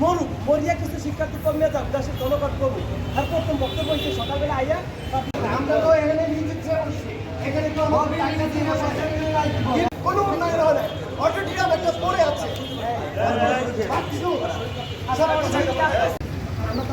মরুক মরিয়া কিছু শিক্ষার্থী কমে যাক দেশের জনগণ করুক আর প্রথম বক্তব্য হচ্ছে সকালবেলা আইয়া আমরা তো এখানে নিযুক্ত এখানে তো কোনো উন্নয়ন হয় না অটোটিরাম একটা পড়ে আছে। আশা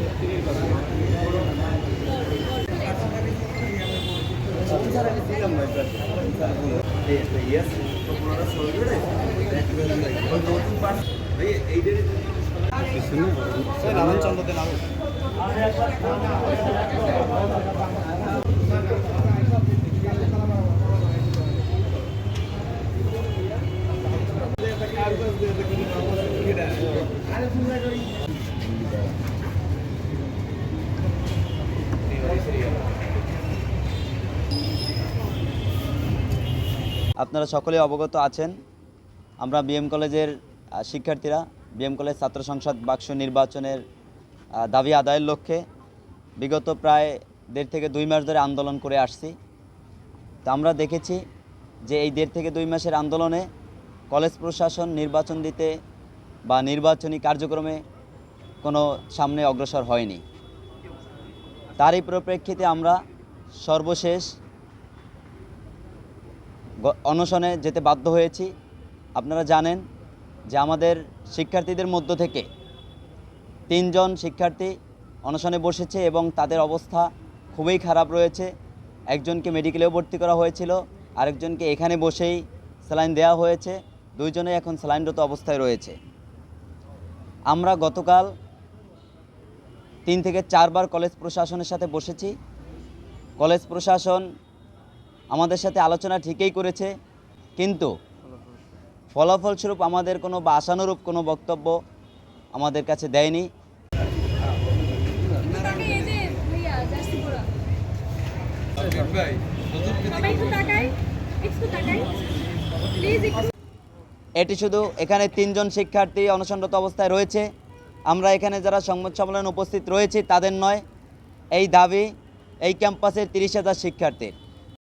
তাকে অসম্মান করার কোনো ইচ্ছা আমাদের নেই। প্রথম আইসাই বলতেছি কি, এখানে আইসাই প্রথম আপনারা সকলে অবগত আছেন। আমরা বিএম কলেজের শিক্ষার্থীরা বিএম কলেজ ছাত্র সংসদ বাক্স নির্বাচনের দাবি আদায়ের লক্ষ্যে বিগত প্রায় দেড় থেকে দুই মাস ধরে আন্দোলন করে আসছি। তো আমরা দেখেছি যে এই দেড় থেকে দুই মাসের আন্দোলনে কলেজ প্রশাসন নির্বাচন দিতে বা নির্বাচনী কার্যক্রমে কোনো সামনে অগ্রসর হয়নি। তারই পরিপ্রেক্ষিতে আমরা সর্বশেষ অনশনে যেতে বাধ্য হয়েছি। আপনারা জানেন যে আমাদের শিক্ষার্থীদের মধ্য থেকে তিনজন শিক্ষার্থী অনশনে বসেছে এবং তাদের অবস্থা খুবই খারাপ রয়েছে। একজনকে মেডিকেলেও ভর্তি করা হয়েছিল, আরেকজনকে এখানে বসেই স্যালাইন দেওয়া হয়েছে। দুইজনে এখন স্যালাইনরত অবস্থায় রয়েছে। আমরা গতকাল তিন থেকে চারবার কলেজ প্রশাসনের সাথে বসেছি। কলেজ প্রশাসন আমাদের সাথে আলোচনা ঠিকই করেছে, কিন্তু ফলাফলস্বরূপ আমাদের কোনো বা আশানুরূপ কোনো বক্তব্য আমাদের কাছে দেয়নি। এটি শুধু এখানে তিনজন শিক্ষার্থী অনশনরত অবস্থায় রয়েছে। আমরা এখানে যারা সংবাদ সম্মেলনে উপস্থিত রয়েছি, তাদের নয়, এই দাবি এই ক্যাম্পাসের তিরিশ হাজার শিক্ষার্থীর।